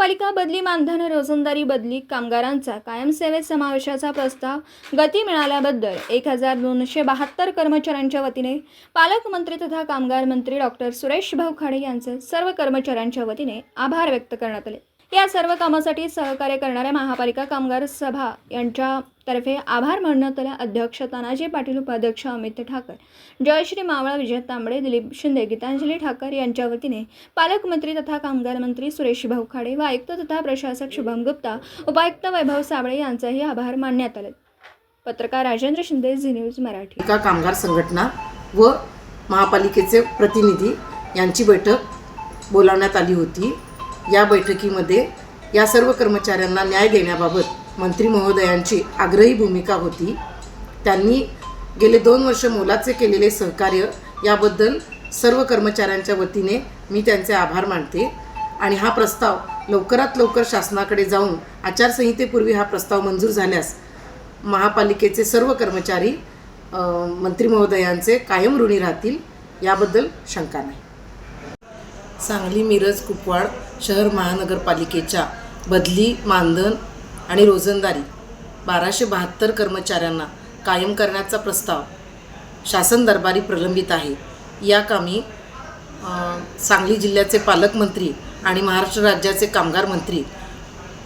महापालिका बदली मानधन रोजंदारी बदली कामगारांचा कायमसेवेत समावेशाचा प्रस्ताव गती मिळाल्याबद्दल एक हजार दोनशे बहात्तर कर्मचाऱ्यांच्या वतीने पालकमंत्री तथा कामगार मंत्री डॉक्टर सुरेश भाऊ खाडे यांचे सर्व कर्मचाऱ्यांच्या वतीने आभार व्यक्त करण्यात आले. या सर्व कामासाठी सहकार्य करणाऱ्या महापालिका कामगार सभा यांच्यातर्फे आभार मानण्यात अध्यक्ष तानाजी पाटील उपाध्यक्ष अमित ठाकर. जयश्री मावळा विजय तांबडे दिलीप शिंदे गीतांजली ठाकर यांच्या वतीने पालकमंत्री तथा कामगार मंत्री सुरेश भाऊ खाडे व आयुक्त तथा प्रशासक शुभम गुप्ता उपायुक्त वैभव साबळे यांचाही आभार मानण्यात आले. पत्रकार राजेंद्र शिंदे झी न्यूज मराठी. एका कामगार संघटना व महापालिकेचे प्रतिनिधी यांची बैठक बोलावण्यात आली होती. या बैठकीमध्ये या सर्व कर्मचाऱ्यांना न्याय देण्याबाबत मंत्री महोदयांची आग्रही भूमिका होती. त्यांनी गेले दोन वर्ष मोलाचे केलेले सहकार्य याबद्दल सर्व कर्मचाऱ्यांच्या वतीने मी त्यांचे आभार मानते. आणि हा प्रस्ताव लवकरात लवकर शासनाकडे जाऊन आचारसंहितेपूर्वी हा प्रस्ताव मंजूर झाल्यास महापालिकेचे सर्व कर्मचारी मंत्री महोदयांचे कायम ऋणी राहतील याबद्दल शंका नाही. सांगली मिरज कुपवाड शहर महानगरपालिकेच्या बदली मानधन आणि रोजंदारी. बाराशे बहात्तर कर्मचाऱ्यांना कायम करण्याचा प्रस्ताव शासन दरबारी प्रलंबित आहे. या कामी सांगली जिल्ह्याचे पालकमंत्री आणि महाराष्ट्र राज्याचे कामगार मंत्री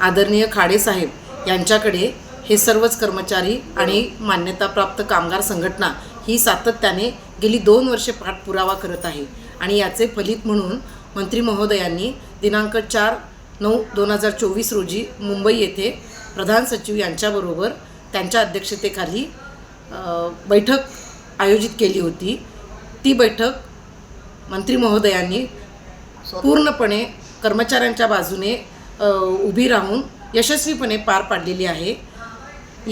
आदरणीय खाडेसाहेब यांच्याकडे हे सर्वच कर्मचारी आणि मान्यताप्राप्त कामगार संघटना ही सातत्याने गेली दोन वर्षे पाठपुरावा करत आहे आणि याचे फलित म्हणून मंत्री महोदयांनी दिनांक चार नऊ दोन हजार चोवीस रोजी मुंबई येथे प्रधान सचिव यांच्याबरोबर त्यांच्या अध्यक्षतेखाली बैठक आयोजित केली होती. ती बैठक मंत्री महोदयांनी पूर्णपणे कर्मचाऱ्यांच्या बाजूने उभी राहून यशस्वीपणे पार पाडलेली आहे.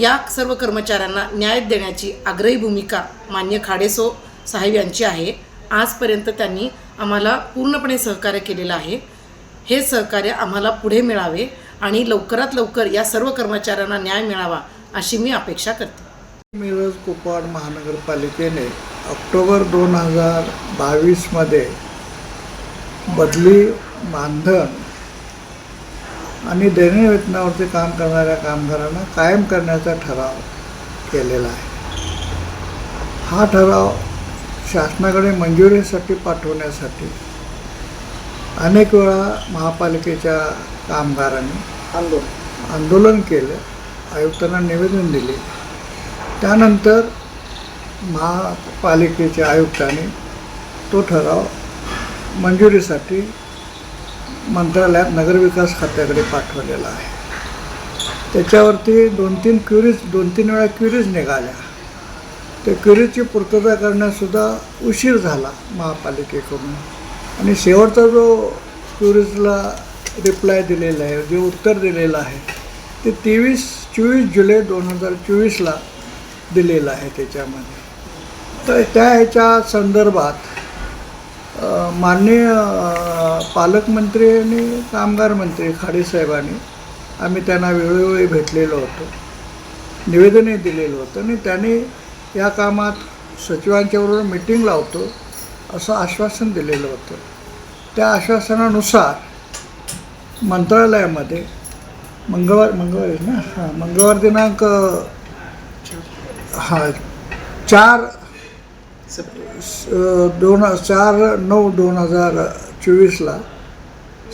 या सर्व कर्मचाऱ्यांना न्याय देण्याची आग्रही भूमिका मान्य खाडेसो साहेब यांची आहे. आजपर्यंत त्यांनी आम्हाला पूर्णपणे सहकार्य केलेलं आहे. हे सहकार्य आम्हाला पुढे मिळावे आणि लवकरात लवकर या सर्व कर्मचाऱ्यांना न्याय मिळावा अशी मी अपेक्षा करते. मिरज कुपवाड महानगरपालिकेने ऑक्टोबर दोन हजार बावीसमध्ये बदली मानधन आणि दैनिक वेतनावरती काम करणाऱ्या कामगारांना कायम करण्याचा ठराव केलेला आहे. हा ठराव शासनाकडे मंजुरीसाठी पाठवण्यासाठी अनेक वेळा महापालिकेच्या कामगारांनी आंदोलन. आंदोलन केलं आयुक्तांना निवेदन दिले. त्यानंतर महापालिकेच्या आयुक्तांनी तो ठराव मंजुरीसाठी मंत्रालयात नगरविकास खात्याकडे पाठवलेला आहे. त्याच्यावरती दोन तीन क्युरीज दोन तीन वेळा क्युरीज निघाल्या. त्या क्युरीजची पूर्तता करण्यासुद्धा उशीर झाला महापालिकेकडून. आणि शेवटचा जो क्युरीजला रिप्लाय दिलेला आहे जे उत्तर दिलेलं आहे ते तेवीस चोवीस जुलै दोन हजार चोवीसला दिलेलं आहे त्याच्यामध्ये. तर त्या ह्याच्या संदर्भात माननीय पालकमंत्री आणि कामगार मंत्री खाडेसाहेबांनी आम्ही त्यांना वेळोवेळी भेटलेलो होतो निवेदनही दिलेलं होतं आणि त्यांनी या कामात सचिवांच्याबरोबर मिटिंग लावतो. असं आश्वासन दिलेलं होतं. त्या आश्वासनानुसार मंत्रालयामध्ये मंगळवार मंगळवार आहे ना? हां मंगळवार दिनांक हा चार स- दोन चार नऊ दोन हजार चोवीसला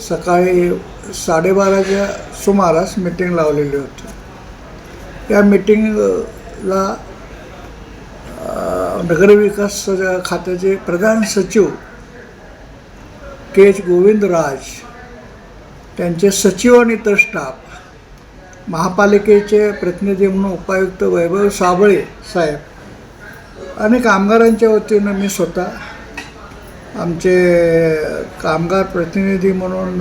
सकाळी साडेबाराच्या सुमारास मिटिंग लावलेली होती. या मिटिंगला नगरविकास खात्याचे प्रधान सचिव के एच गोविंदराज त्यांचे सचिव आणि इतर स्टाफ महापालिकेचे प्रतिनिधी म्हणून उपायुक्त वैभव साबळे साहेब आणि कामगारांच्या वतीनं मी स्वतः आमचे कामगार प्रतिनिधी म्हणून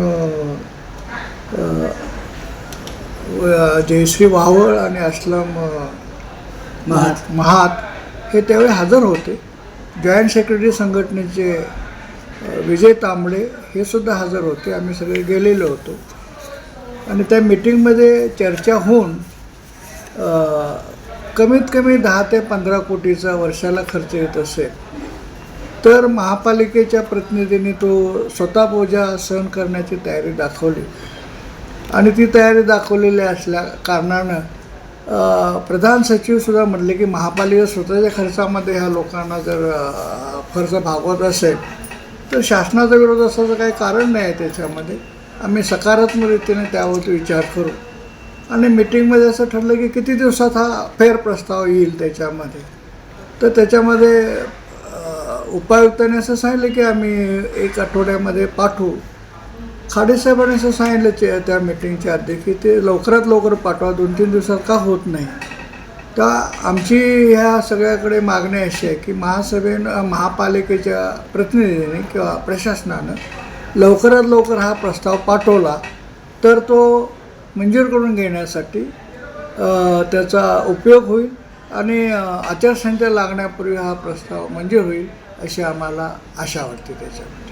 जयश्री वावळ आणि असलम महात. महात हे त्यावेळी हजर होते. जॉईंट सेक्रेटरी संघटनेचे विजय तांबडे हे सुद्धा हजर होते. आम्ही सगळे गेलेलो होतो. आणि त्या मिटिंगमध्ये चर्चा होऊन कमीत कमी दहा ते पंधरा कोटीचा वर्षाला खर्च येत असेल. तर महापालिकेच्या प्रतिनिधींनी तो स्वतः बोजा सहन करण्याची तयारी दाखवली. आणि ती तयारी दाखवलेली असल्या कारणानं प्रधान सचिवसुद्धा म्हटले की महापालिका स्वतःच्या खर्चामध्ये ह्या लोकांना जर खर्च भागवत असेल तर शासनाचा विरोध असायचं काही कारण नाही आहे त्याच्यामध्ये. आम्ही सकारात्मक रीतीने त्यावरती विचार करू. आणि मिटिंगमध्ये असं ठरलं की किती दिवसात हा फेर प्रस्ताव येईल त्याच्यामध्ये. तर त्याच्यामध्ये अ, उपायुक्तांनी असं सांगितलं की आम्ही एक आठवड्यामध्ये पाठवू. खाडेसाहेबांनी असं सांगितलं ते त्या मिटिंगच्या अध्यक्ष की ते लवकरात लवकर पाठवा. दोन तीन दिवसात का होत नाही? तर आमची ह्या सगळ्याकडे मागणी अशी आहे की महासभेनं महापालिकेच्या प्रतिनिधीने किंवा प्रशासनानं लवकरात लवकर हा प्रस्ताव पाठवला. तर तो मंजूर करून घेण्यासाठी त्याचा उपयोग होईल आणि आचारसंहिता लागण्यापूर्वी हा प्रस्ताव मंजूर होईल अशी आम्हाला आशा वाटते त्याच्यामध्ये.